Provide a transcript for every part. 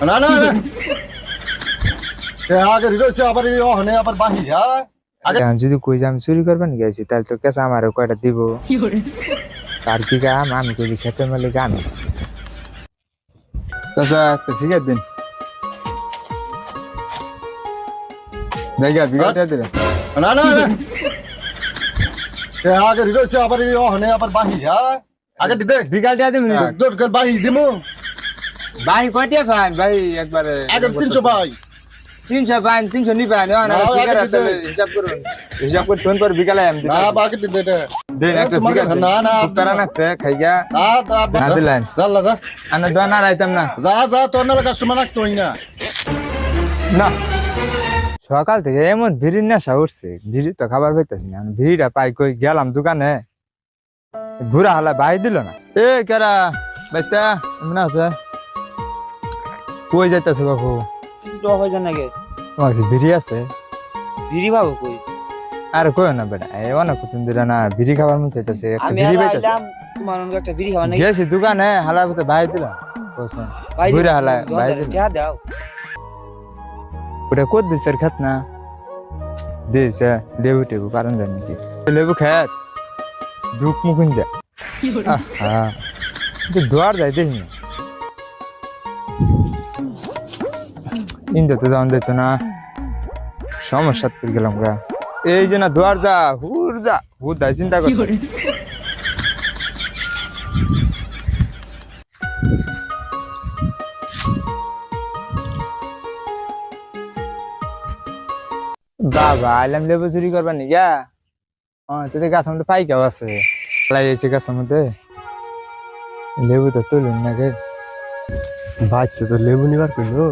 না না না এ আগে রয়েছে আবার এই ওখানে আবার বাহি হ্যাঁ এখন যদি কই যে আমি চুরি করবেন গেছি তাহলে তো কেসা আমার কয়টা দিব তার কি কাম আমি কই যে খেতে মেলে গান চাচা একটা সিগারেট দিন জায়গা বিঘাটা দিলে না না না এ আগে রয়েছে আবার এই ওখানে আবার বাহি হ্যাঁ আগে দিদে বিকালটা দিন তোর বাহি দিমু ভাই কয়টা ফাইন ভাই একবারে আগে তিনশো ভাই। তিনশো ফাইন তিনশো নি ফাইন না, দিতে। হিসাব করুন। হিসাব করে ফোন পর বিকালে আমি না বাকি এটা দেন একটা সিগারেট না, না, তারা নাকছে খাইগা। না না দিলেন। যা যা আনা দোয়া না রাইতাম না। যা যা তোর নালে কাস্টমার রাখতো না। না। সকাল থেকে এমন ভিড়ির নেশা উঠছে ভিড়ি তো খাবার পাইতেছি না। ভিড়িটা পাই কই গেলাম দোকানে। ঘুরা হালা বাই দিল না। এ কেরা? বাইস্তা এমন আছে? কই যাইতেছে বাবু ডব হয়ে যান নাকি তোমার কাছে ভিড়ি আছে? বিড়ি পাবো কই? আর কই না বেটা এই অনেক কুতুন দিল না ভিড়ি খাবার মন চাইতেছে একটা আমি ভিড়ি আর পাইতেছে। আইলাম তোমার অন্য একটা বিড়ি খাওয়া নাকি? গেছি দোকানে হালার ভিতরে বাই দিলাম কইছে ভাই ঘুরে হালা বাই দিল যা দাও। ওটা কত দিছে খেত না? দিছে লেবু টেবু কারণ জানি কি। লেবু খেত ধূপ মুকুন যা। হ্যাঁ দুয়ার যাই দেখি ইন্দে তো যাওয়ান দিত না। সমস্যা করে গেলাম গা। এই যে না দুয়ার যা হুর যা হুর দাই চিন্তা কর বাবা আইলাম লেবু চুরি করবার নি গা। ও তোদের গাছের মধ্যে পাইকাও আছে। লাগিয়েছে গাছের মধ্যে। লেবু তো তুলুন না গে। বাচ্চা তো লেবু নিবার কইলো।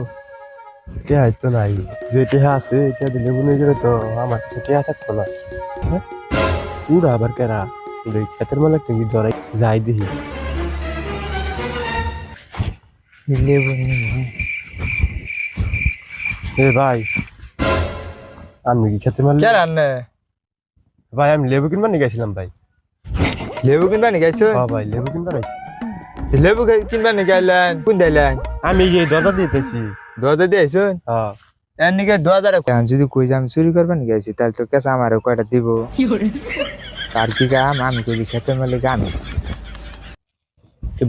টেহা তো নাই? যে টেহা আছে এটা দিয়ে লেবু নিয়ে গেলে তো আমার কাছে টেহা থাকতো না? উড়া আবার কেরা উড়ে ক্ষেতের মালিক নাকি ধরাই যাই লেবু এ ভাই আমি কি ক্ষেতের মালিক? কে রান্নে ভাই আমি লেবু কিনবার নিয়ে গেছিলাম ভাই। লেবু কিনবা নি গাইছো হ্যাঁ ভাই লেবু কিনবার আইছি লেবু খাই- কিনবা নি গাইলেন কোন দাইলেন আমি যে দাদা দিতেছি হ্যাঁ এর নিকে যদি কই যে আমি চুরি করবেন গেছি তাহলে তো কেসা আমার কয়টা দিব? কি কাম আমি কই যে খেতে মেলে গান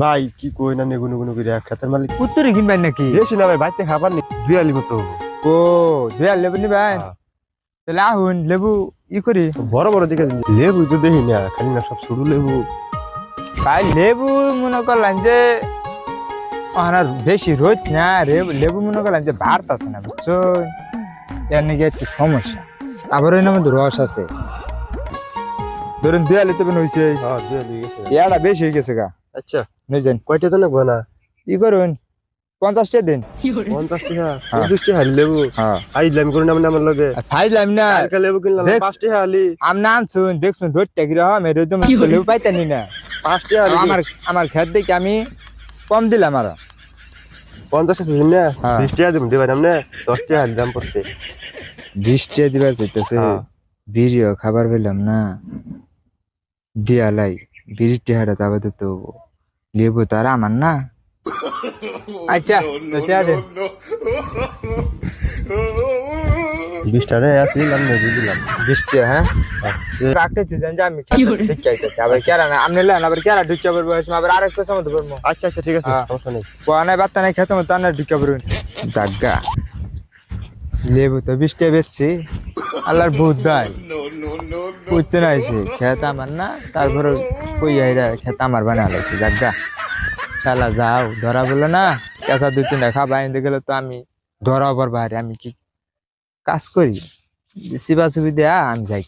ভাই কি কই না নেগুন গুন করে ক্ষেতের মালিক উত্তরে কিনবেন নাকি? বেশি না ভাই বাইতে খাবার নি দুই আলি মতো হব। ও দুই আর লেবু নিবেন হ্যাঁ। তাহলে আহুন লেবু ই করি। বড় বড় দিকে লেবু তো দেখি না খালি না সব ছোট লেবু। ভাই লেবু মনে করলেন যে আর বেশি রোদ না রে- লেবু মনে করলেন যে ভাত আছে না বুঝছ? এর নাকি একটু সমস্যা। আবার এর মধ্যে রস আছে। ধরুন দেয়ালে তো হয়েছে হ্যাঁ ইয়াটা বেশি হয়ে গেছে গা। আচ্ছা। বুঝছেন কয়টা তো নেব না? ই করুন পঞ্চাশটা দিন। পঞ্চাশ টাকা পঞ্চাশ টাকা হালি লেবু। হ্যাঁ। আইলাম করে নাম আমার লগে। আর ফাইলাম না। কালকে লেবু কিনলাম দেখ। পাঁচ টাকা হালি আমনা আনছুন দেখছুন রোদটা কীরকম রোদ লেবু পাইতানি না। পাঁচ টাকা হালি। আমার আমার খেত দেখে আমি কম দিলাম আর পঞ্চাশ আছে না হ্যাঁ। বিশ টাকা দিব দেবেন আপনি দশ টাকা দাম পড়ছে বৃষ্টি দিবার চাইতেছে হ্যাঁ। বিড়িও খাবার পেলাম না দিয়ালাই বিড়ির টেহাটা তাবে তো লেবু তার আমার না আচ্ছা তো টেহা দে। বিশ টাকা না দিয়ে বৃষ্টি হ্যাঁ রাখতে যে আমি দেখতে আইতেছি। আবার কেরা না আপনি লেন আবার কেরা ঢুকে পারব আবার আরেক পেছন মতো পারব আচ্ছা আচ্ছা ঠিক আছে হ্যাঁ। সমস্যা নেই। বাত্তা নাই খেতে মতো না ঢুকে পারবেন জাগা। লেবু তো বৃষ্টি বেচছি আল্লাহর ভূত দেয় উঠতে নাইছে খেত আমার না তারপরে কই আইরা খেত আমার বানা লাগছে জাগা। শালা যাও ধরা বলল না কেঁচা দুই তিনটা খাবা আনতে গেলে তো আমি ধরা পর বাইরে আমি কি কাজ করি। সিবা সুবিধা আমি যাই